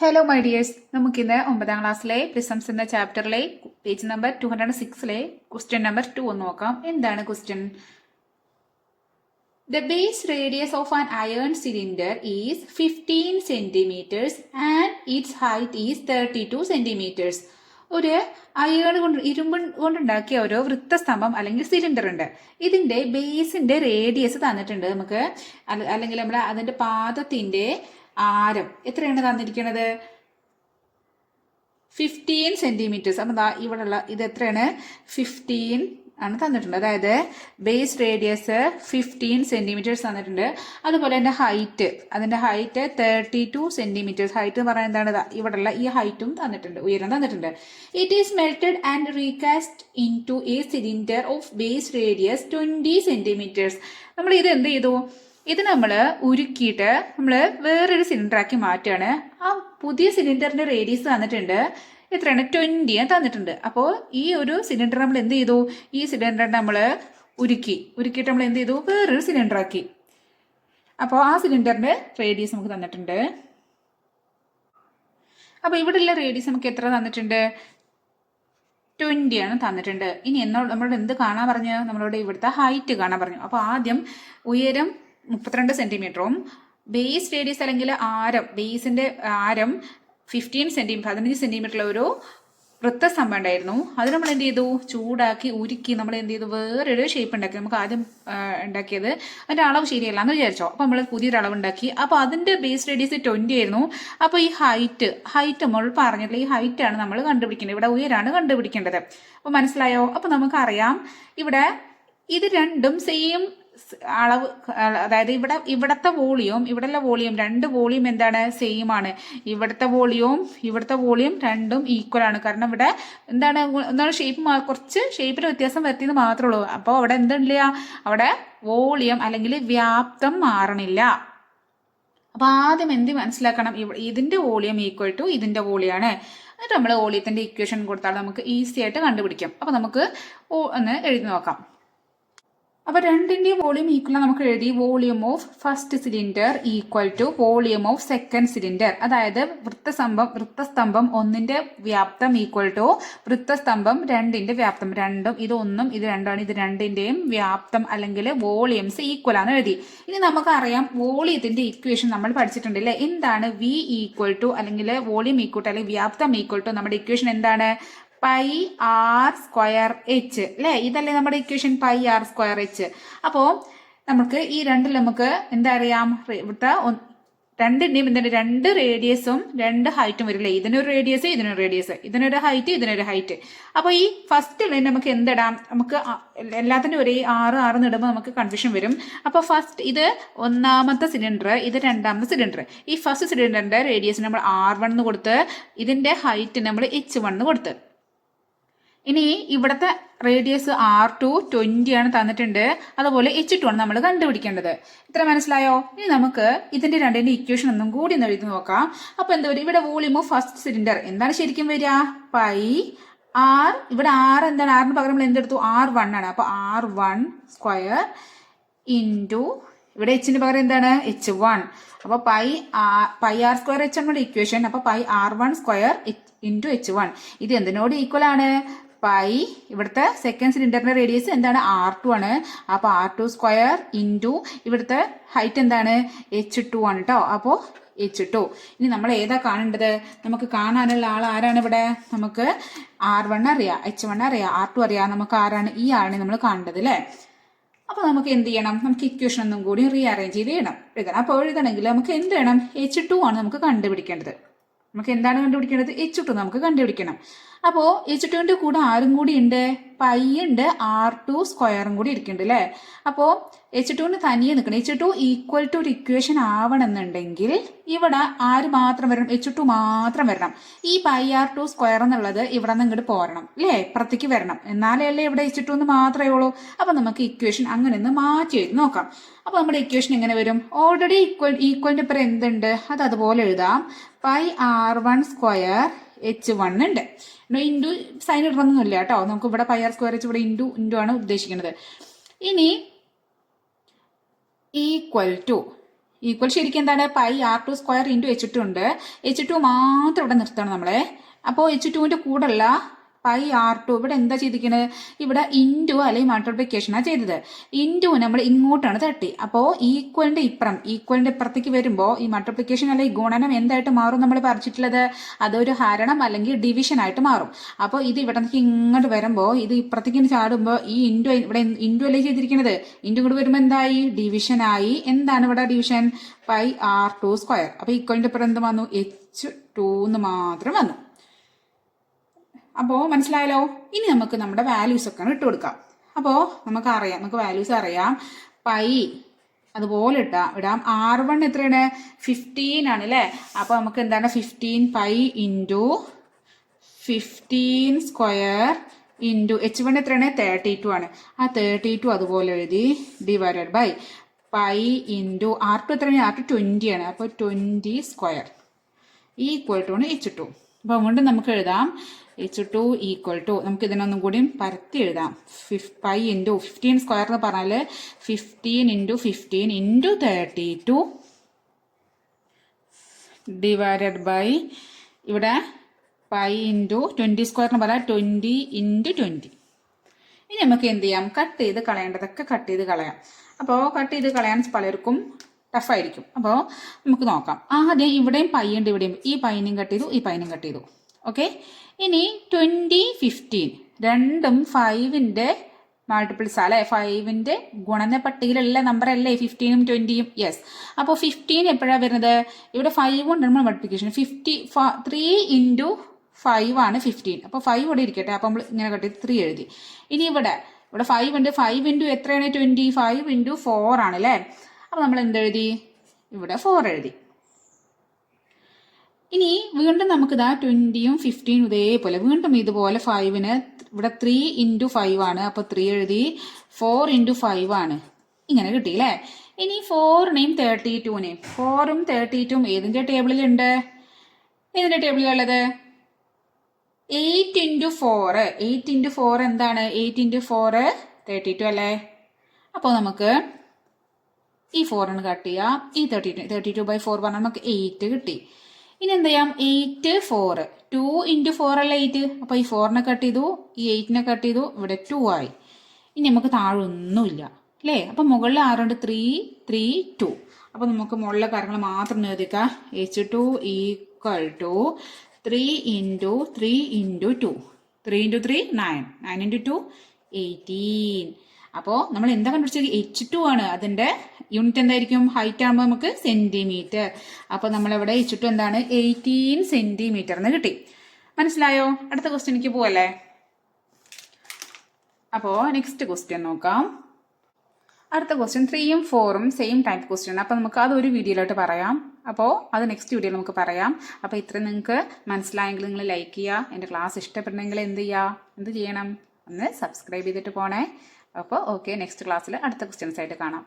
Hello my dears നമുക്കിന്ന് ഒമ്പതാം ക്ലാസ്സിലെ പ്രിസംസ് എന്ന ചാപ്റ്ററിലെ പേജ് നമ്പർ ടു ഹൺഡ്രഡ് സിക്സിലെ ക്വസ്റ്റ്യൻ നമ്പർ ടു ഒന്ന് നോക്കാം. എന്താണ് question the base radius of an iron cylinder is fifteen centimetres and its height is thirty two centimetres ഒരു അയേൺ കൊണ്ട് ഇരുമ്പ് കൊണ്ടുണ്ടാക്കിയ ഒരു വൃത്തസ്തംഭം അല്ലെങ്കിൽ സിലിണ്ടർ ഉണ്ട്. ഇതിന്റെ ബേസിന്റെ റേഡിയസ് തന്നിട്ടുണ്ട്. നമുക്ക് അല്ലെങ്കിൽ നമ്മൾ അതിന്റെ പാദത്തിന്റെ ആരം. എത്രയാണ് തന്നിരിക്കുന്നത് ഫിഫ്റ്റീൻ സെന്റിമീറ്റേഴ്സ് അപ്പം ഇവിടെ ഇവിടെയുള്ള ഇത് എത്രയാണ്? ഫിഫ്റ്റീൻ ആണ് തന്നിട്ടുണ്ട്. അതായത് ബേസ് റേഡിയസ് ഫിഫ്റ്റീൻ സെന്റിമീറ്റേഴ്സ് തന്നിട്ടുണ്ട്. അതുപോലെ തന്നെ ഹൈറ്റ് അതിന്റെ height thirty two centimetres height എന്ന് പറയുന്നത് എന്താണ്? ദാ ഇവിടെയുള്ള ഈ ഹൈറ്റും തന്നിട്ടുണ്ട്. ഉയരം തന്നിട്ടുണ്ട്. It is melted and recast into a cylinder of base radius twenty centimetres നമ്മൾ ഇത് എന്ത് ചെയ്തു? ഇത് നമ്മൾ ഉരുക്കിയിട്ട് നമ്മൾ വേറൊരു സിലിണ്ടറാക്കി മാറ്റുകയാണ്. ആ പുതിയ സിലിണ്ടറിന്റെ റേഡിയസ് തന്നിട്ടുണ്ട്. എത്രയാണ്? ട്വന്റി തന്നിട്ടുണ്ട്. അപ്പോൾ ഈ ഒരു സിലിണ്ടർ നമ്മൾ എന്ത് ചെയ്തു? ഈ സിലിണ്ടർ നമ്മൾ ഉരുക്കി. ഉരുക്കിയിട്ട് നമ്മൾ എന്ത് ചെയ്തു? വേറൊരു സിലിണ്ടറാക്കി. അപ്പോൾ ആ സിലിണ്ടറിന്റെ റേഡിയസ് നമുക്ക് തന്നിട്ടുണ്ട്. അപ്പോൾ ഇവിടെയുള്ള റേഡിയസ് നമുക്ക് എത്ര തന്നിട്ടുണ്ട്? ട്വന്റി ആണ് തന്നിട്ടുണ്ട്. ഇനി എന്നോട് നമ്മളോട് എന്ത് കാണാൻ പറഞ്ഞു? നമ്മളോട് ഇവിടുത്തെ ഹൈറ്റ് കാണാൻ പറഞ്ഞു. അപ്പോൾ ആദ്യം ഉയരം മുപ്പത്തിരണ്ട് സെന്റിമീറ്ററും. ബേസ് റേഡിയസ് അല്ലെങ്കിൽ ആരം ബേസിന്റെ ആരം ഫിഫ്റ്റീൻ സെന്റിമീറ്റർ പതിനഞ്ച് സെന്റിമീറ്ററിലെ ഒരു വൃത്തസ്തംഭം ഉണ്ടായിരുന്നു. അത് നമ്മൾ എന്ത് ചെയ്തു? ചൂടാക്കി ഉരുക്കി നമ്മൾ എന്ത് ചെയ്തു? വേറൊരു ഷേപ്പ് ഉണ്ടാക്കി. നമുക്ക് ആദ്യം ഉണ്ടാക്കിയത് അതിന്റെ അളവ് ശരിയല്ല എന്ന് വിചാരിച്ചോ. അപ്പോൾ നമ്മൾ പുതിയൊരു അളവ് ഉണ്ടാക്കി. അപ്പോൾ അതിന്റെ ബേസ് റേഡിയസ് ട്വന്റി ആയിരുന്നു. അപ്പോൾ ഈ ഹൈറ്റ് ഹൈറ്റ് നമ്മൾ പറഞ്ഞിട്ടുള്ള ഈ ഹൈറ്റ് ആണ് നമ്മൾ കണ്ടുപിടിക്കേണ്ടത്. ഇവിടെ ഉയരാണ് കണ്ടുപിടിക്കേണ്ടത്. അപ്പോൾ മനസ്സിലായോ? അപ്പോൾ നമുക്കറിയാം. ഇവിടെ ഇത് രണ്ടും സെയിം അളവ് അതായത് ഇവിടെ ഇവിടത്തെ വോളിയം ഇവിടെയുള്ള വോളിയം രണ്ട് വോളിയം എന്താണ് സെയിം ആണ്. ഇവിടുത്തെ വോളിയവും ഇവിടുത്തെ വോളിയം രണ്ടും ഈക്വൽ ആണ്. കാരണം ഇവിടെ എന്താണ് എന്താണ് ഷേപ്പ് കുറച്ച് ഷേപ്പിൽ വ്യത്യാസം വരുത്തിയെന്ന് മാത്രമേ ഉള്ളൂ. അപ്പോൾ അവിടെ എന്തില്ല അവിടെ വോളിയം അല്ലെങ്കിൽ വ്യാപ്തം മാറണില്ല. അപ്പോൾ ആദ്യം എന്ത് മനസ്സിലാക്കണം? ഇതിന്റെ വോളിയം ഈക്വൽ ടു ഇതിന്റെ വോളിയാണ്. എന്നിട്ട് നമ്മൾ വോളിയത്തിന്റെ ഇക്വേഷൻ കൊടുത്താൽ നമുക്ക് ഈസി ആയിട്ട് കണ്ടുപിടിക്കാം. അപ്പോൾ നമുക്ക് ഒന്ന് എഴുതി നോക്കാം. അപ്പൊ രണ്ടിന്റെയും വോളിയം ഈക്വൽ നമുക്ക് എഴുതി. Volume of first cylinder equal to volume of second cylinder അതായത് വൃത്തസ്തംഭം വൃത്തസ്തംഭം ഒന്നിന്റെ വ്യാപ്തം ഈക്വൽ ടു വൃത്തസ്തംഭം രണ്ടിന്റെ വ്യാപ്തം. രണ്ടും ഇത് ഒന്നും ഇത് രണ്ടാണ് ഇത് രണ്ടിന്റെയും വ്യാപ്തം അല്ലെങ്കിൽ വോളിയംസ് ഈക്വൽ ആണ് എഴുതി. ഇനി നമുക്കറിയാം വോളിയത്തിന്റെ ഇക്വേഷൻ നമ്മൾ പഠിച്ചിട്ടുണ്ട് അല്ലേ? എന്താണ് വി ഈക്വൽ ടു അല്ലെങ്കിൽ വോളിയം ഈക്വൽ ടു അല്ലെങ്കിൽ വ്യാപ്തം ഈക്വൽ ടു നമ്മുടെ ഇക്വേഷൻ എന്താണ്? പൈ ആർ സ്ക്വയർ എച്ച് അല്ലേ ഇതല്ലേ നമ്മുടെ equation pi R square H അപ്പോൾ നമുക്ക് ഈ രണ്ടിൽ നമുക്ക് എന്താ അറിയാം? ഇവിടുത്തെ രണ്ടിന്റെയും എന്താണ് രണ്ട് റേഡിയസും രണ്ട് ഹൈറ്റും വരില്ലേ? ഇതിനൊരു റേഡിയസ് ഇതിനൊരു റേഡിയസ് ഇതിനൊരു ഹൈറ്റ് ഇതിനൊരു ഹൈറ്റ് അപ്പോൾ ഈ ഫസ്റ്റ് ലൈൻ നമുക്ക് എന്തിടാം? നമുക്ക് എല്ലാത്തിനും ഒരേ ആറ് ആറ് ഇടുമ്പോൾ നമുക്ക് കൺഫ്യൂഷൻ വരും. അപ്പോൾ ഫസ്റ്റ് ഇത് ഒന്നാമത്തെ സിലിണ്ടർ ഇത് രണ്ടാമത്തെ സിലിണ്ടർ ഈ ഫസ്റ്റ് സിലിണ്ടറിന്റെ റേഡിയസ് നമ്മൾ ആർ വൺ എന്ന് കൊടുത്ത് ഇതിന്റെ ഹൈറ്റ് നമ്മൾ എച്ച് വൺ എന്ന് കൊടുത്ത്. ഇനി ഇവിടുത്തെ റേഡിയസ് ആർ ടു ട്വന്റി ആണ് തന്നിട്ടുണ്ട്. അതുപോലെ എച്ച് ടു ആണ് നമ്മൾ കണ്ടുപിടിക്കേണ്ടത്. ഇത്ര മനസ്സിലായോ? ഇനി നമുക്ക് ഇതിന്റെ രണ്ടിന്റെ ഇക്വേഷൻ ഒന്നും കൂടി ഒന്ന് എഴുതി നോക്കാം. അപ്പൊ എന്താ വരും ഇവിടെ വോളിയം ഓഫ് ഫസ്റ്റ് സിലിണ്ടർ എന്താണ് ശരിക്കും വരിക? പൈ ആർ ഇവിടെ ആർ എന്താണ്? ആറിന് പകരം നമ്മൾ എന്തെടുത്തു? ആർ വൺ ആണ്. അപ്പൊ ആർ വൺ സ്ക്വയർ ഇന്റു ഇവിടെ എച്ചിന് പകരം എന്താണ്? എച്ച് വൺ അപ്പൊ പൈ ആ- പൈ ആർ സ്ക്വയർ എച്ച് ആണ് ഇക്വേഷൻ അപ്പൊ pi R one square into H one ഇത് എന്തിനോട് ഈക്വൽ ആണ്? പൈ ഇവിടുത്തെ സെക്കൻഡ് സിലിണ്ടറിന്റെ റേഡിയസ് എന്താണ്? ആർ ടു ആണ്. അപ്പോൾ ആർ ടു സ്ക്വയർ ഇന്റു ഇവിടുത്തെ ഹൈറ്റ് എന്താണ്? എച്ച് ടു ആണ് കേട്ടോ അപ്പോൾ എച്ച് ടു ഇനി നമ്മൾ ഏതാ കാണേണ്ടത്? നമുക്ക് കാണാനുള്ള ആൾ ആരാണ് ഇവിടെ? നമുക്ക് ആർ വൺ അറിയാം. എച്ച് വൺ അറിയാം. ആർ ടു അറിയാം. നമുക്ക് ആരാണ്? ഈ ആളിനെ നമ്മൾ കാണേണ്ടത് അല്ലേ അപ്പൊ നമുക്ക് എന്ത് ചെയ്യണം? നമുക്ക് ഇക്വേഷൻ ഒന്നും കൂടി റീ അറേഞ്ച് ചെയ്ത് ചെയ്യണം എഴുതണം. അപ്പോൾ എഴുതണമെങ്കിൽ നമുക്ക് എന്ത് വേണം? എച്ച് ടു ആണ് നമുക്ക് കണ്ടുപിടിക്കേണ്ടത്. നമുക്ക് എന്താണ് കണ്ടുപിടിക്കേണ്ടത്? എച്ച് ടു നമുക്ക് കണ്ടുപിടിക്കണം. അപ്പോൾ എച്ച് ടുവിന്റെ കൂടെ ആരും കൂടി ഉണ്ട്? പൈ ഉണ്ട് ആർ ടു സ്ക്വയറും കൂടി ഇരിക്കുന്നുണ്ട് അല്ലേ അപ്പോൾ എച്ച് ടുവിന് തനിയെ നിൽക്കണം. എച്ച് ടു ഈക്വൽ ടു ഒരു ഇക്വേഷൻ ആവണമെന്നുണ്ടെങ്കിൽ ഇവിടെ ആര് മാത്രം വരണം? എച്ച് ടു മാത്രം വരണം. ഈ പൈ ആർ ടു സ്ക്വയർ എന്നുള്ളത് ഇവിടെ നിന്ന് ഇങ്ങോട്ട് പോരണം. അല്ലേ ഇപ്പുറത്തേക്ക് വരണം. എന്നാലേ അല്ലേ ഇവിടെ എച്ച് ടു എന്ന് മാത്രമേ ഉള്ളൂ. അപ്പൊ നമുക്ക് ഇക്വേഷൻ അങ്ങനെ ഒന്ന് മാറ്റി എഴുതി നോക്കാം. അപ്പൊ നമ്മുടെ ഇക്വേഷൻ എങ്ങനെ വരും? ഓൾറെഡി ഈക്വൽ ഈക്വലിന്റെ ഇപ്പം എന്തുണ്ട്? അത് അതുപോലെ എഴുതാം. Pi R one square H one ഉണ്ട്. ഇന്റു സൈൻ ഇടണമെന്നൊന്നുമില്ല കേട്ടോ. നമുക്ക് ഇവിടെ പൈ ആർ സ്ക്വയർ എച്ച് ഇവിടെ ഇന്റു ഇന്റു ആണ് ഉദ്ദേശിക്കുന്നത്. ഇനി ഈക്വൽ ടു ഈക്വൽ ശരിക്കും എന്താണ്? Pi R two square into H two ഉണ്ട്. എച്ച് ടു മാത്രം ഇവിടെ നിർത്തണം നമ്മളെ. അപ്പോൾ എച്ച് ടുവിന്റെ കൂടെയുള്ള പൈ ആർ ടു. ഇവിടെ എന്താ ചെയ്തിരിക്കുന്നത് ഇവിടെ ഇന്റു അല്ലെങ്കിൽ മൾട്ടിപ്ലിക്കേഷനാണ് ചെയ്തത്. ഇന്റു നമ്മൾ ഇങ്ങോട്ടാണ് തട്ടി. അപ്പോൾ ഈക്വലിന്റെ ഇപ്പുറം ഈക്വലിന്റെ ഇപ്പുറത്തേക്ക് വരുമ്പോൾ ഈ മൾട്ടിപ്ലിക്കേഷൻ അല്ലെങ്കിൽ ഗുണനം എന്തായിട്ട് മാറും നമ്മൾ പറിച്ചിട്ടുള്ളത് അതൊരു ഹരണം അല്ലെങ്കിൽ ഡിവിഷൻ ആയിട്ട് മാറും. അപ്പോൾ ഇത് ഇവിടെ നിന്ന് ഇങ്ങോട്ട് വരുമ്പോൾ ഇത് ഇപ്പുറത്തേക്ക് ചാടുമ്പോൾ ഈ ഇന്റു ഇവിടെ ഇന്റു അല്ലേ ചെയ്തിരിക്കുന്നത് ഇന്റു കൂടെ വരുമ്പോൾ എന്തായി? ഡിവിഷൻ ആയി. എന്താണ് ഇവിടെ division pi R two square. അപ്പോൾ ഈക്വലിന്റെ ഇപ്പുറം എന്ത് വന്നു? എച്ച് ടു എന്ന് മാത്രം വന്നു. അപ്പോൾ മനസ്സിലായല്ലോ? ഇനി നമുക്ക് നമ്മുടെ വാല്യൂസ് ഒക്കെ ഇട്ട് കൊടുക്കാം. അപ്പോ നമുക്ക് അറിയാം നമുക്ക് വാല്യൂസ് അറിയാം. പൈ അതുപോലെ ഇട്ടാം ഇടാം ആർ വൺ എത്രയാണ്? ഫിഫ്റ്റീൻ ആണ് അല്ലേ? അപ്പോൾ നമുക്ക് എന്താണ്? Fifteen pi into fifteen square into H one എത്രയാണ്? തേർട്ടി ടു ആണ്. ആ തേർട്ടി ടു അതുപോലെ എഴുതി divided by pi into R two എത്രയാണ്? ആർ ടു ട്വന്റി ആണ്. അപ്പോൾ ട്വന്റി സ്ക്വയർ ഈക്വൽ ടു ആണ് എച്ച് ടു അപ്പോൾ അതുകൊണ്ട് നമുക്ക് എഴുതാം എച്ച് ടു ഈക്വൽ ടു നമുക്ക് ഇതിനൊന്നും കൂടി പരത്തി എഴുതാം. Fif pi into fifteen square എന്ന് പറഞ്ഞാൽ fifteen into fifteen into thirty two divided by ഇവിടെ പൈ ഇന്റു ട്വന്റി സ്ക്വയർ എന്ന് പറഞ്ഞാൽ ട്വന്റി ഇന്റു ട്വന്റി ഇനി നമുക്ക് എന്ത് ചെയ്യാം? കട്ട് ചെയ്ത് കളയേണ്ടതൊക്കെ കട്ട് ചെയ്ത് കളയാം. അപ്പോൾ കട്ട് ചെയ്ത് കളയാൻ പലർക്കും ടഫായിരിക്കും അപ്പോൾ നമുക്ക് നോക്കാം. ആദ്യം ഇവിടെയും പൈ ഉണ്ട് ഇവിടെയും ഈ പൈനും കട്ട് ചെയ്തു ഈ പൈനും കട്ട് ചെയ്തു. ഓക്കെ ഇനി ട്വന്റി ഫിഫ്റ്റീൻ രണ്ടും ഫൈവിന്റെ മൾട്ടിപ്പിൾസ് അല്ലേ? ഫൈവിന്റെ ഗുണന പട്ടികയിലുള്ള നമ്പർ അല്ലേ? ഫിഫ്റ്റീനും ട്വന്റിയും യെസ് അപ്പോൾ ഫിഫ്റ്റീൻ എപ്പോഴാണ് വരുന്നത്? ഇവിടെ ഫൈവ് കൊണ്ട് നമ്മൾ multiplication fifty three into five ആണ് ഫിഫ്റ്റീൻ അപ്പോൾ ഫൈവ് ഇവിടെ ഇരിക്കട്ടെ. അപ്പോൾ നമ്മൾ ഇങ്ങനെ കട്ടി ത്രീ എഴുതി. ഇനി ഇവിടെ ഇവിടെ ഫൈവ് ഉണ്ട്. ഫൈവ് ഇന്റു എത്രയാണ്? ട്വന്റി ഫൈവ് ഇന്റു ഫോർ ആണ് അല്ലേ? അപ്പോൾ നമ്മൾ എന്തെഴുതി? ഇവിടെ ഫോർ എഴുതി. ഇനി വീണ്ടും നമുക്ക് ഇതാ ട്വന്റിയും ഫിഫ്റ്റീനും ഇതേപോലെ വീണ്ടും ഇതുപോലെ ഫൈവിന് ഇവിടെ ത്രീ ഇന്റു ഫൈവ് ആണ്. അപ്പോൾ ത്രീ എഴുതി ഫോർ ഇന്റു ഫൈവ് ആണ്. ഇങ്ങനെ കിട്ടി അല്ലേ ഇനി ഫോറിനെയും തേർട്ടി ടുവിനെയും ഫോറും തേർട്ടി ടുവും ഏതിന്റെ ടേബിളിലുണ്ട് ഏതിന്റെ ടേബിളിലുള്ളത് eight into four eight into four എന്താണ്? Eight into four thirty two അല്ലേ? അപ്പോൾ നമുക്ക് ഈ ഫോറിന് കട്ട് ചെയ്യാം. ഈ thirty two thirty two by four പറഞ്ഞാൽ നമുക്ക് എയ്റ്റ് കിട്ടി. ഇനി എന്ത് ചെയ്യാം? Eight four two into four അല്ല എയ്റ്റ് അപ്പോൾ ഈ ഫോറിനെ കട്ട് ചെയ്തു ഈ എയ്റ്റിനെ കട്ട് ചെയ്തു ഇവിടെ ടു ആയി. ഇനി നമുക്ക് താഴെ ഒന്നുമില്ല അല്ലേ? അപ്പം മുകളിൽ ആറുണ്ട് ത്രീ ത്രീ ടു അപ്പോൾ നമുക്ക് മുകളിലെ കാര്യങ്ങൾ മാത്രം എഴുതിക്കാം H two equal to three into three into two three into three nine nine into two eighteen അപ്പോൾ നമ്മൾ എന്താ കണ്ടുപിടിച്ചത്? എച്ച് ടു ആണ്. അതിന്റെ യൂണിറ്റ് എന്തായിരിക്കും? ഹൈറ്റ് ആകുമ്പോൾ നമുക്ക് സെന്റിമീറ്റർ അപ്പോൾ നമ്മളിവിടെ എച്ച് ടു എന്താണ്? എയ്റ്റീൻ സെന്റിമീറ്റർ എന്ന് കിട്ടി. മനസ്സിലായോ? അടുത്ത ക്വസ്റ്റ്യനിക്ക് പോവല്ലേ? അപ്പോൾ നെക്സ്റ്റ് ക്വസ്റ്റ്യൻ നോക്കാം. അടുത്ത ക്വസ്റ്റ്യൻ ത്രീയും ഫോറും സെയിം ടൈപ്പ് ക്വസ്റ്റ്യൻ അപ്പോൾ നമുക്ക് അത് ഒരു വീഡിയോയിലോട്ട് പറയാം. അപ്പോൾ അത് നെക്സ്റ്റ് വീഡിയോയിൽ നമുക്ക് പറയാം. അപ്പോൾ ഇത്രയും നിങ്ങൾക്ക് മനസ്സിലായെങ്കിൽ നിങ്ങൾ ലൈക്ക് ചെയ്യുക. എന്റെ ക്ലാസ് ഇഷ്ടപ്പെടണമെങ്കിൽ എന്ത് ചെയ്യുക? എന്ത് ചെയ്യണം? ഒന്ന് സബ്സ്ക്രൈബ് ചെയ്തിട്ട് പോണേ. അപ്പോൾ ഓക്കെ നെക്സ്റ്റ് ക്ലാസ്സിൽ അടുത്ത ക്വസ്റ്റ്യൻസ് ആയിട്ട് കാണാം.